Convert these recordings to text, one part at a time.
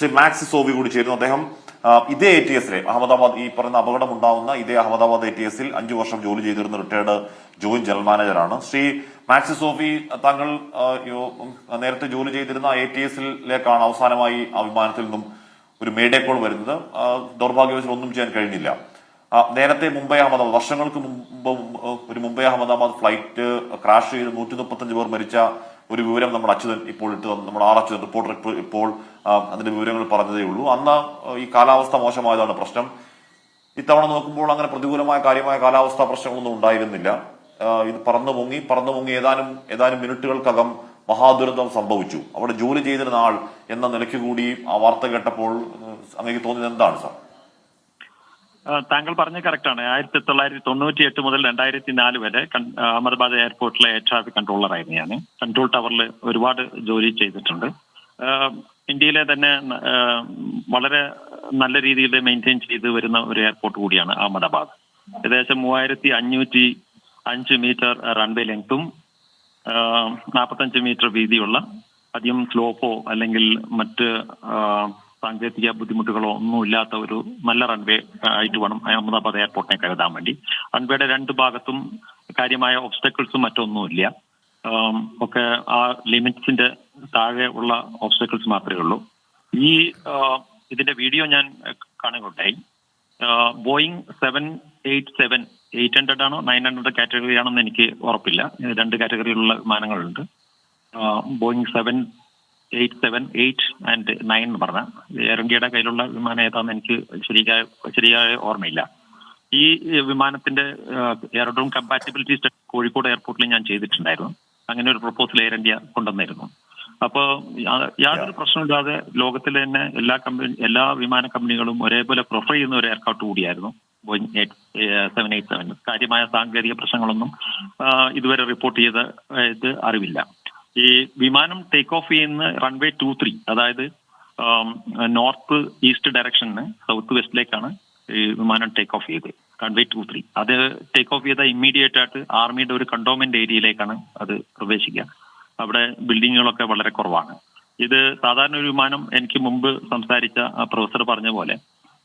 Shri max Sovi കൂടി ചേരുന്നു. അദ്ദേഹം ഇതേ എ ടി എസിലെ അഹമ്മദാബാദ് ഈ പറയുന്ന അപകടം ഉണ്ടാവുന്ന ഇതേ അഹമ്മദാബാദ് എ ടി എസിൽ അഞ്ചു വർഷം ജോലി ചെയ്തിരുന്ന റിട്ടയർഡ് ജോയിന്റ് ജനറൽ മാനേജറാണ്. ശ്രീ മാക്സ് സോഫി താങ്കൾ നേരത്തെ ജോലി ചെയ്തിരുന്ന എ ടി എസിലേക്കാണ് അവസാനമായി ആ വിമാനത്തിൽ നിന്നും ഒരു മേഡേ കോൾ വരുന്നത്. ദൗർഭാഗ്യവശം ഒന്നും ചെയ്യാൻ കഴിഞ്ഞില്ല. നേരത്തെ മുംബൈ അഹമ്മദാബാദ് വർഷങ്ങൾക്ക് മുമ്പ് ഒരു മുംബൈ അഹമ്മദാബാദ് ഫ്ലൈറ്റ് ക്രാഷ് ചെയ്ത് നൂറ്റി മുപ്പത്തഞ്ച് പേർ മരിച്ച ഒരു വിവരം നമ്മുടെ അച്യുതൻ ഇപ്പോൾ ഇട്ട് തന്നു. നമ്മുടെ ആർ അച്യുതൻ റിപ്പോർട്ടർ ഇപ്പോൾ അതിന്റെ വിവരങ്ങൾ പറഞ്ഞതേ ഉള്ളൂ. അന്ന് ഈ കാലാവസ്ഥ മോശമായതാണ് പ്രശ്നം. ഇത്തവണ നോക്കുമ്പോൾ അങ്ങനെ പ്രതികൂലമായ കാര്യമായ കാലാവസ്ഥാ പ്രശ്നങ്ങളൊന്നും ഉണ്ടായിരുന്നില്ല. ഇത് പറന്നു പൊങ്ങി പറന്നു പൊങ്ങി ഏതാനും ഏതാനും മിനിറ്റുകൾക്കകം മഹാദുരന്തം സംഭവിച്ചു. അവിടെ ജോലി ചെയ്തിരുന്ന ആൾ എന്ന നിലയ്ക്ക് കൂടി ആ വാർത്ത കേട്ടപ്പോൾ അങ്ങേക്ക് തോന്നിയത് എന്താണ് സാർ? താങ്കൾ പറഞ്ഞ കറക്റ്റാണ് ആയിരത്തി തൊള്ളായിരത്തി തൊണ്ണൂറ്റി എട്ട് മുതൽ രണ്ടായിരത്തി നാല് വരെ അഹമ്മദാബാദ് എയർപോർട്ടിലെ എയർ ട്രാഫിക് കൺട്രോളറായിരുന്നു ഞാൻ കൺട്രോൾ ടവറിൽ ഒരുപാട് ജോലി ചെയ്തിട്ടുണ്ട്. ഇന്ത്യയിലെ തന്നെ വളരെ നല്ല രീതിയിൽ മെയിന്റെയിൻ ചെയ്ത് വരുന്ന ഒരു എയർപോർട്ട് കൂടിയാണ് അഹമ്മദാബാദ്. ഏകദേശം മൂവായിരത്തി അഞ്ഞൂറ്റി അഞ്ച് മീറ്റർ റൺവേ ലെങ്ത്തും നാൽപ്പത്തഞ്ച് മീറ്റർ വീതിയുള്ള അധികം സ്ലോപ്പോ അല്ലെങ്കിൽ മറ്റ് സാങ്കേതിക ബുദ്ധിമുട്ടുകളോ ഒന്നും ഇല്ലാത്ത ഒരു നല്ല റൺവേ ആയിട്ട് വേണം അഹമ്മദാബാദ് എയർപോർട്ടിനെ കരുതാൻ വേണ്ടി. റൺവേയുടെ രണ്ട് ഭാഗത്തും കാര്യമായ ഓബ്സ്റ്റക്കിൾസും മറ്റൊന്നുമില്ല. ഒക്കെ ആ ലിമിറ്റ്സിന്റെ താഴെ ഉള്ള ഓബ്സ്റ്റക്കിൾസ് മാത്രമേ ഉള്ളൂ. ഈ ഇതിന്റെ വീഡിയോ ഞാൻ കാണുകയുണ്ടായി. Boeing seven eight seven eight hundred ആണോ നയൻ ഹൺഡ്രഡ് കാറ്റഗറി ആണെന്ന് എനിക്ക് ഉറപ്പില്ല. രണ്ട് കാറ്റഗറിയിലുള്ള വിമാനങ്ങളുണ്ട്. Boeing seven eight seven eight and nine എന്ന് പറഞ്ഞ എയർ ഇന്ത്യയുടെ കയ്യിലുള്ള വിമാനം ഏതാണെന്ന് എനിക്ക് ശരിയായ ശരിയായ ഓർമ്മയില്ല. ഈ വിമാനത്തിന്റെ എയർഡ്രോം കമ്പാറ്റബിലിറ്റി സ്റ്റഡി കോഴിക്കോട് എയർപോർട്ടിൽ ഞാൻ ചെയ്തിട്ടുണ്ടായിരുന്നു. അങ്ങനെ ഒരു പ്രപ്പോസൽ എയർ ഇന്ത്യ കൊണ്ടുവന്നിരുന്നു അപ്പോൾ യാതൊരു പ്രശ്നമില്ലാതെ ലോകത്തിലെ തന്നെ എല്ലാ കമ്പനി എല്ലാ വിമാന കമ്പനികളും ഒരേപോലെ പ്രിഫർ ചെയ്യുന്ന ഒരു എയർക്രാഫ്റ്റ് കൂടിയായിരുന്നു. ബോയിങ് സെവൻ എയ്റ്റ് സെവൻ കാര്യമായ സാങ്കേതിക പ്രശ്നങ്ങളൊന്നും ഇതുവരെ റിപ്പോർട്ട് ചെയ്ത ഇത് അറിവില്ല. ഈ വിമാനം ടേക്ക് ഓഫ് ചെയ്യുന്ന റൺവേ ടു ത്രീ അതായത് നോർത്ത് ഈസ്റ്റ് ഡയറക്ഷന് സൗത്ത് വെസ്റ്റിലേക്കാണ് ഈ വിമാനം ടേക്ക് ഓഫ് ചെയ്ത് റൺവേ ടു ത്രീ അത് ടേക്ക് ഓഫ് ചെയ്ത ഇമ്മീഡിയറ്റ് ആയിട്ട് ആർമിയുടെ ഒരു കണ്ടോൺമെന്റ് ഏരിയയിലേക്കാണ് അത് പ്രവേശിക്കുക. അവിടെ ബിൽഡിങ്ങുകളൊക്കെ വളരെ കുറവാണ്. ഇത് സാധാരണ ഒരു വിമാനം എനിക്ക് മുമ്പ് സംസാരിച്ച പ്രൊഫസർ പറഞ്ഞ പോലെ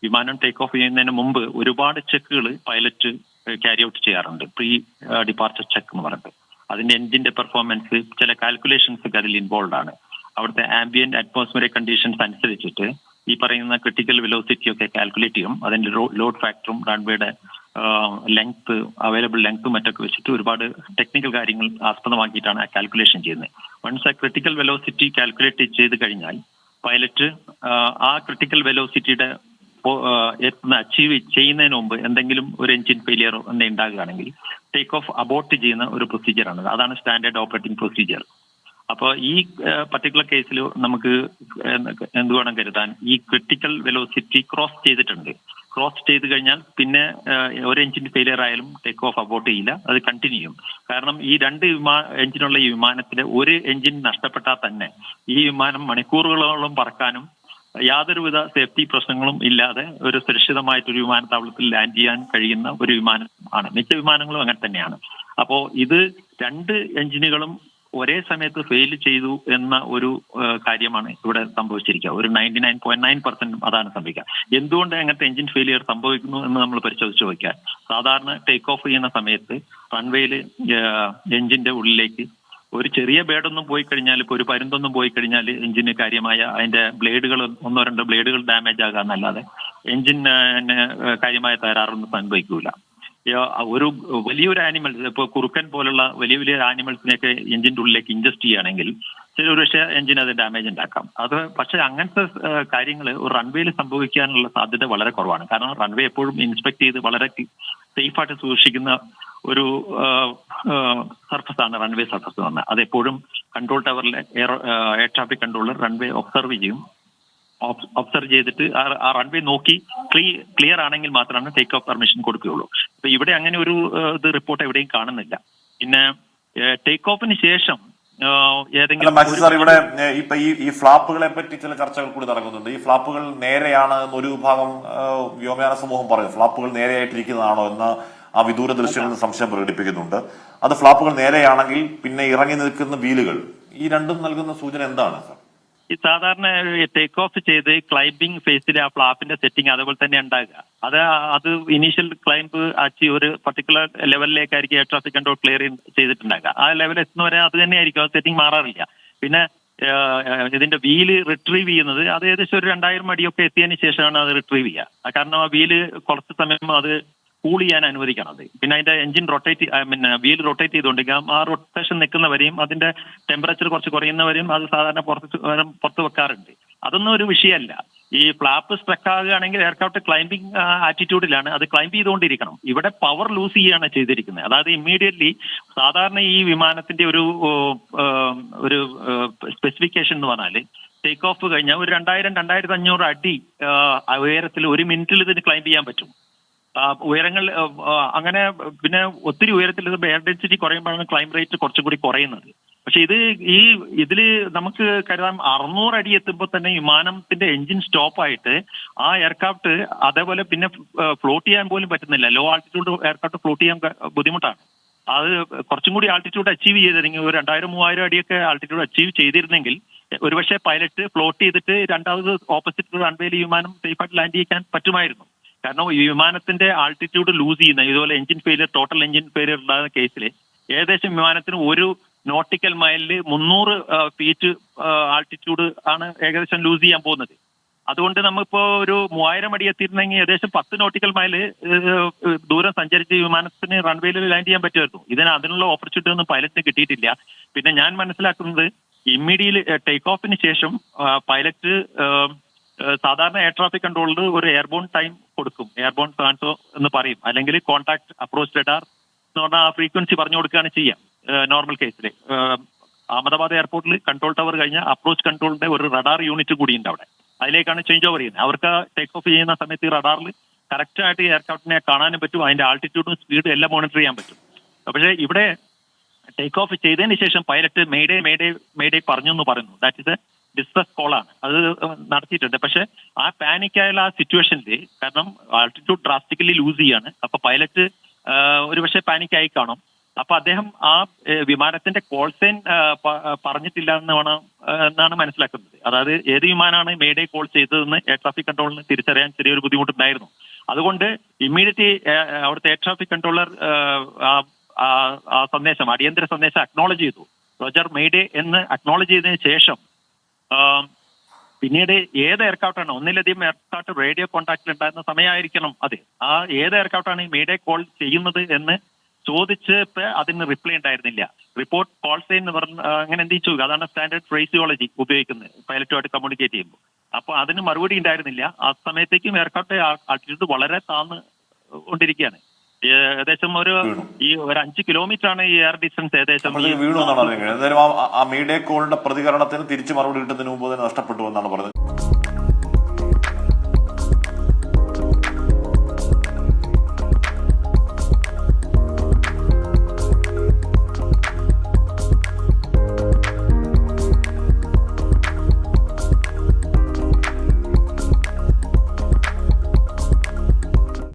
വിമാനം ടേക്ക് ഓഫ് ചെയ്യുന്നതിന് മുമ്പ് ഒരുപാട് ചെക്കുകൾ പൈലറ്റ് ക്യാരി ഔട്ട് ചെയ്യാറുണ്ട്. പ്രീ ഡിപ്പാർച്ചർ ചെക്ക് എന്ന് പറഞ്ഞിട്ട്. അതിന്റെ എഞ്ചിന്റെ പെർഫോമൻസ് ചില കാൽക്കുലേഷൻസ് ഒക്കെ അതിൽ ഇൻവോൾവ് ആണ്. അവിടുത്തെ ആംബിയന്റ് അറ്റ്മോസ്ഫിയറിക് കണ്ടീഷൻസ് അനുസരിച്ചിട്ട് ഈ പറയുന്ന ക്രിട്ടിക്കൽ വെലോസിറ്റി ഒക്കെ കാൽക്കുലേറ്റ് ചെയ്യും. അതിന്റെ ലോഡ് ഫാക്ടറും റൺവേയുടെ ലെങ്ത് അവൈലബിൾ ലെങ്ത്തും മറ്റൊക്കെ വെച്ചിട്ട് ഒരുപാട് ടെക്നിക്കൽ കാര്യങ്ങൾ ആസ്പദമാക്കിയിട്ടാണ് ആ കാൽക്കുലേഷൻ ചെയ്യുന്നത്. വൺസ് ആ ക്രിട്ടിക്കൽ വെലോസിറ്റി കാൽക്കുലേറ്റ് ചെയ്ത് കഴിഞ്ഞാൽ പൈലറ്റ് ആ ക്രിട്ടിക്കൽ വെലോസിറ്റിയുടെ അച്ചീവ് ചെയ്യുന്നതിന് മുമ്പ് എന്തെങ്കിലും ഒരു എഞ്ചിൻ ഫെയിലിയർ എന്തെങ്കിലും ഉണ്ടാകുകയാണെങ്കിൽ ടേക്ക് ഓഫ് അബോർട്ട് ചെയ്യുന്ന ഒരു പ്രൊസീജിയറാണ് അതാണ് സ്റ്റാൻഡേർഡ് ഓപ്പറേറ്റിംഗ് പ്രൊസീജിയർ അപ്പോൾ ഈ പർട്ടിക്കുലർ കേസിൽ നമുക്ക് എന്ത് വേണം കരുതാൻ? ഈ ക്രിട്ടിക്കൽ വെലോസിറ്റി ക്രോസ് ചെയ്തിട്ടുണ്ട്. ക്രോസ് ചെയ്ത് കഴിഞ്ഞാൽ പിന്നെ ഒരു എഞ്ചിൻ ഫെയിലിയർ ആയാലും ടേക്ക് ഓഫ് അബോർട്ട് ചെയ്യില്ല. അത് കണ്ടിന്യൂ ചെയ്യും. കാരണം ഈ രണ്ട് വിമാ എഞ്ചിനുള്ള ഈ വിമാനത്തിലെ ഒരു എഞ്ചിൻ നഷ്ടപ്പെട്ടാൽ തന്നെ ഈ വിമാനം മണിക്കൂറുകളോളം പറക്കാനും യാതൊരുവിധ സേഫ്റ്റി പ്രശ്നങ്ങളും ഇല്ലാതെ ഒരു സുരക്ഷിതമായിട്ട് ഒരു വിമാനത്താവളത്തിൽ ലാൻഡ് ചെയ്യാൻ കഴിയുന്ന ഒരു വിമാനമാണ് മിക്ക വിമാനങ്ങളും അങ്ങനെ തന്നെയാണ്. അപ്പോൾ ഇത് രണ്ട് എഞ്ചിനുകളും ഒരേ സമയത്ത് ഫെയിൽ ചെയ്തു എന്ന ഒരു കാര്യമാണ് ഇവിടെ സംഭവിച്ചിരിക്കുക. ഒരു ninety nine point nine percent അതാണ് സംഭവിക്കുക. എന്തുകൊണ്ട് അങ്ങനത്തെ എഞ്ചിൻ ഫെയിലിയർ സംഭവിക്കുന്നു എന്ന് നമ്മൾ പരിശോധിച്ച് നോക്കിയാൽ സാധാരണ ടേക്ക് ഓഫ് ചെയ്യുന്ന സമയത്ത് റൺവേയിൽ എഞ്ചിന്റെ ഉള്ളിലേക്ക് ഒരു ചെറിയ ബേഡൊന്നും പോയി കഴിഞ്ഞാൽ ഇപ്പോൾ ഒരു പരുന്തൊന്നും പോയി കഴിഞ്ഞാൽ എഞ്ചിന് കാര്യമായ അതിന്റെ ബ്ലേഡുകൾ ഒന്നോ രണ്ടോ ബ്ലേഡുകൾ ഡാമേജ് ആകാന്നല്ലാതെ എഞ്ചിന് കാര്യമായ തകരാറൊന്നും സംഭവിക്കൂല. ഒരു വലിയൊരു ആനിമൽസ് ഇപ്പൊ കുറുക്കൻ പോലുള്ള വലിയ വലിയ ആനിമൽസിനെയൊക്കെ എഞ്ചിന്റെ ഉള്ളിലേക്ക് ഇൻജസ്റ്റ് ചെയ്യുകയാണെങ്കിൽ ചില ഒരു പക്ഷേ എഞ്ചിൻ അത് ഡാമേജ് ഉണ്ടാക്കാം. അത് പക്ഷെ അങ്ങനത്തെ കാര്യങ്ങൾ ഒരു റൺവേയിൽ സംഭവിക്കാനുള്ള സാധ്യത വളരെ കുറവാണ്. കാരണം റൺവേ എപ്പോഴും ഇൻസ്പെക്ട് ചെയ്ത് വളരെ സേഫ് ആയിട്ട് സൂക്ഷിക്കുന്ന ഒരു സർഫസ് ആണ് റൺവേ സർഫസ് എന്ന് പറഞ്ഞാൽ. അതെപ്പോഴും control ടവറിലെ air air traffic controller runway observe ചെയ്യും. ഒബ്സർവ് ചെയ്തിട്ട് ആ റൺവേ നോക്കി ക്ലിയർ ആണെങ്കിൽ മാത്രമാണ് ടേക്ക് ഓഫ് പെർമിഷൻ കൊടുക്കുകയുള്ളൂ. അപ്പൊ ഇവിടെ അങ്ങനെ ഒരു ഇത് റിപ്പോർട്ട് എവിടെയും കാണുന്നില്ല. പിന്നെ ടേക്ക് ഓഫിന് ശേഷം ഏതെങ്കിലും സാർ ഇവിടെ ഇപ്പൊ ഈ ഈ ഫ്ലാപ്പുകളെ പറ്റി ചില ചർച്ചകൾ കൂടി നടക്കുന്നുണ്ട്. ഈ ഫ്ലാപ്പുകൾ നേരെയാണ് എന്ന് ഒരു വിഭാഗം വ്യോമയാന സമൂഹം പറയും ഫ്ലാപ്പുകൾ നേരെയായിട്ടിരിക്കുന്നതാണോ എന്ന് ആ വിദൂര ദൃശ്യങ്ങളിൽ സംശയം പ്രകടിപ്പിക്കുന്നുണ്ട്. അത് ഫ്ലാപ്പുകൾ നേരെയാണെങ്കിൽ പിന്നെ ഇറങ്ങി നിൽക്കുന്ന വീലുകൾ. ഈ രണ്ടും നൽകുന്ന സൂചന എന്താണ് സാർ? ഈ സാധാരണ ടേക്ക് ഓഫ് ചെയ്ത് ക്ലൈംബിംഗ് ഫേസിൽ ആ ഫ്ലാപ്പിന്റെ സെറ്റിംഗ് അതേപോലെ തന്നെ ഉണ്ടാകുക അത് അത് ഇനീഷ്യൽ ക്ലൈംബ് അച്ചീവ് ഒരു പർട്ടിക്കുലർ ലെവലിലേക്കായിരിക്കും എയർ ട്രാഫിക് കൺട്രോൾ ക്ലിയർ ചെയ്തിട്ടുണ്ടാകുക ആ ലെവൽ എത്തുന്നവരെ അത് തന്നെയായിരിക്കും ആ സെറ്റിംഗ് മാറാറില്ല. പിന്നെ ഇതിന്റെ വീൽ റിട്രീവ് ചെയ്യുന്നത് അത് ഏകദേശം ഒരു രണ്ടായിരം അടിയൊക്കെ എത്തിയതിന് ശേഷമാണ് അത് റിട്രീവ് ചെയ്യുക. കാരണം ആ വീൽ കുറച്ച് സമയം അത് കൂൾ ചെയ്യാൻ അനുവദിക്കണം അത്. പിന്നെ അതിന്റെ എഞ്ചിൻ റൊട്ടേറ്റ് പിന്നെ വീൽ റൊട്ടേറ്റ് ചെയ്തുകൊണ്ടിരിക്കാം ആ റൊട്ടേഷൻ നിൽക്കുന്നവരെയും അതിന്റെ ടെമ്പറേച്ചർ കുറച്ച് കുറയുന്നവരെയും അത് സാധാരണ പുറത്ത് പുറത്ത് വെക്കാറുണ്ട്. അതൊന്നും ഒരു വിഷയമല്ല. ഈ ഫ്ലാപ്പ് സ്ട്രക്ക് ആകുകയാണെങ്കിൽ എയർക്രാഫ്റ്റ് ക്ലൈംബിംഗ് ആറ്റിറ്റ്യൂഡിലാണ് അത് ക്ലൈംബ് ചെയ്തുകൊണ്ടിരിക്കണം. ഇവിടെ പവർ ലൂസ് ചെയ്യുകയാണ് ചെയ്തിരിക്കുന്നത്. അതായത് ഇമ്മീഡിയറ്റ്ലി സാധാരണ ഈ വിമാനത്തിന്റെ ഒരു ഒരു സ്പെസിഫിക്കേഷൻ എന്ന് പറഞ്ഞാൽ ടേക്ക് ഓഫ് കഴിഞ്ഞാൽ ഒരു രണ്ടായിരം രണ്ടായിരത്തി അഞ്ഞൂറ് അടി ഉയരത്തിൽ ഒരു മിനിറ്റിൽ ഇതിന് ക്ലൈംബ് ചെയ്യാൻ പറ്റും. ഉയരങ്ങൾ അങ്ങനെ പിന്നെ ഒത്തിരി ഉയരത്തിൽ എയർ ഡെൻസിറ്റി കുറയുമ്പോഴാണ് ക്ലൈം റേറ്റ് കുറച്ചും കൂടി കുറയുന്നത്. പക്ഷെ ഇത് ഈ ഇതിൽ നമുക്ക് കരുതാം അറുന്നൂറ് അടി എത്തുമ്പോൾ തന്നെ വിമാനത്തിന്റെ എഞ്ചിൻ സ്റ്റോപ്പ് ആയിട്ട് ആ എയർക്രാഫ്റ്റ് അതേപോലെ പിന്നെ ഫ്ലോട്ട് ചെയ്യാൻ പോലും പറ്റുന്നില്ല. ലോ ആൾട്ടിറ്റ്യൂഡ് എയർക്രാഫ്റ്റ് ഫ്ലോട്ട് ചെയ്യാൻ ബുദ്ധിമുട്ടാണ്. അത് കുറച്ചും കൂടി ആൾട്ടിറ്റ്യൂഡ് അച്ചീവ് ചെയ്തിരുന്നെങ്കിൽ ഒരു രണ്ടായിരം മൂവായിരം അടിയൊക്കെ ആൾട്ടിറ്റ്യൂഡ് അച്ചീവ് ചെയ്തിരുന്നെങ്കിൽ ഒരുപക്ഷെ പൈലറ്റ് ഫ്ലോട്ട് ചെയ്തിട്ട് രണ്ടാമത് ഓപ്പോസിറ്റ് റൺവേയിൽ വിമാനം സേഫായിട്ട് ലാൻഡ് ചെയ്യാൻ പറ്റുമായിരുന്നു. കാരണം ഈ വിമാനത്തിന്റെ ആൾട്ടിറ്റ്യൂഡ് ലൂസ് ചെയ്യുന്ന ഇതുപോലെ engine failure total engine failure ഉണ്ടാകുന്ന കേസിൽ ഏകദേശം വിമാനത്തിന് ഒരു നോട്ടിക്കൽ മൈലിൽ മുന്നൂറ് ഫീറ്റ് ആൾട്ടിറ്റ്യൂഡ് ആണ് ഏകദേശം ലൂസ് ചെയ്യാൻ പോകുന്നത്. അതുകൊണ്ട് നമ്മളിപ്പോ ഒരു മൂവായിരം അടി എത്തിയിരുന്നെങ്കിൽ ഏകദേശം പത്ത് നോട്ടിക്കൽ മൈൽ ദൂരം സഞ്ചരിച്ച് വിമാനത്തിന് റൺവേയിൽ ലാൻഡ് ചെയ്യാൻ പറ്റുമായിരുന്നു. ഇതിന് അതിനുള്ള ഓപ്പർച്യൂണിറ്റി ഒന്നും പൈലറ്റിന് കിട്ടിയിട്ടില്ല. പിന്നെ ഞാൻ മനസ്സിലാക്കുന്നത് ഇമ്മീഡിയറ്റ് ടേക്ക് ഓഫിന് ശേഷം പൈലറ്റ് സാധാരണ എയർ ട്രാഫിക് കൺട്രോളിൽ ഒരു എയർബോൺ ടൈം കൊടുക്കും. എയർബോൺ ട്രാൻസോ എന്ന് പറയും. അല്ലെങ്കിൽ കോൺടാക്ട് അപ്രോച്ച് റഡാർ എന്ന് പറഞ്ഞാൽ ഫ്രീക്വൻസി പറഞ്ഞു കൊടുക്കുകയാണ് ചെയ്യാം നോർമൽ കേസിൽ അഹമ്മദാബാദ് എയർപോർട്ടിൽ കൺട്രോൾ ടവർ കഴിഞ്ഞ അപ്രോച്ച് കൺട്രോളിന്റെ ഒരു റഡാർ യൂണിറ്റ് കൂടിയുണ്ട് അവിടെ. അതിലേക്കാണ് ചേഞ്ച് ഓവർ ചെയ്യുന്നത്. അവർക്ക് ടേക്ക് ഓഫ് ചെയ്യുന്ന സമയത്ത് ഈ റഡാറിൽ കറക്റ്റ് ആയിട്ട് എയർക്രാഫ്റ്റിനെ കാണാനും പറ്റും. അതിന്റെ ആൾട്ടിറ്റ്യൂഡും സ്പീഡും എല്ലാം മോണിറ്റർ ചെയ്യാൻ പറ്റും. പക്ഷേ ഇവിടെ ടേക്ക് ഓഫ് ചെയ്തതിന് ശേഷം പൈലറ്റ് മേഡേ മേഡേ മേഡേ പറഞ്ഞു എന്ന് പറയുന്നു. ദാറ്റ് ഇസ് എ ഡിസ്ട്രസ് കോളാണ് അത് നടത്തിയിട്ടുണ്ട്. പക്ഷെ ആ പാനിക്കായുള്ള ആ സിറ്റുവേഷനിൽ കാരണം ആൾട്ടിറ്റ്യൂഡ് ഡ്രാസ്റ്റിക്കലി ലൂസ് ചെയ്യാണ്. അപ്പൊ പൈലറ്റ് ഒരു പക്ഷേ പാനിക്കായി കാണും. അപ്പൊ അദ്ദേഹം ആ വിമാനത്തിന്റെ കോൾ സൈൻ പറഞ്ഞിട്ടില്ല എന്നാണ് എന്നാണ് മനസ്സിലാക്കുന്നത്. അതായത് ഏത് വിമാനമാണ് മേഡേ കോൾ ചെയ്തതെന്ന് എയർ ട്രാഫിക് കൺട്രോളിന് തിരിച്ചറിയാൻ ചെറിയൊരു ബുദ്ധിമുട്ടുണ്ടായിരുന്നു. അതുകൊണ്ട് ഇമ്മീഡിയറ്റ്ലി അവിടുത്തെ എയർ ട്രാഫിക് കൺട്രോളർ ആ സന്ദേശം അടിയന്തര സന്ദേശം അക്നോളജ് ചെയ്തു. റോജർ മെയ്ഡേ എന്ന് അക്നോളജ് ചെയ്തതിന് ശേഷം പിന്നീട് ഏത് എയർക്രാഫ്റ്റാണ് ഒന്നിലധികം എയർക്രാഫ്റ്റ് റേഡിയോ കോൺടാക്റ്റിൽ ഉണ്ടായിരുന്ന സമയമായിരിക്കണം അത്. ആ ഏത് എയർക്രാഫ്റ്റാണ് ഈ മീഡിയ കോൾ ചെയ്യുന്നത് എന്ന് ചോദിച്ചപ്പോ അതിന് റിപ്ലൈ ഉണ്ടായിരുന്നില്ല. റിപ്പോർട്ട് കോൾ സൈൻ എന്ന് പറഞ്ഞ അങ്ങനെ എന്ത് ചോദിക്കുക അതാണ് സ്റ്റാൻഡേർഡ് ഫ്രേസിയോളജി ഉപയോഗിക്കുന്നത്. പൈലറ്റുമായിട്ട് കമ്മ്യൂണിക്കേറ്റ് ചെയ്യുമ്പോൾ. അപ്പൊ അതിന് മറുപടി ഉണ്ടായിരുന്നില്ല. ആ സമയത്തേക്കും എയർക്രാഫ്റ്റ് ആൾട്ടിറ്റ്യൂഡ് വളരെ താന്ന് കൊണ്ടിരിക്കുകയാണ്. ഏകദേശം ഒരു ഈ ഒരു അഞ്ച് കിലോമീറ്റർ ആണ് ഈ എയർ ഡിസ്റ്റൻസ് ഏകദേശം വീണു എന്നാണ് എന്തായാലും ആ- മീഡിയ കോളിന്റെ പ്രതികരണത്തിന് തിരിച്ചു മറുപടി കിട്ടുന്നതിന് മുമ്പ് തന്നെ നഷ്ടപ്പെട്ടു എന്നാണ് പറയുന്നത്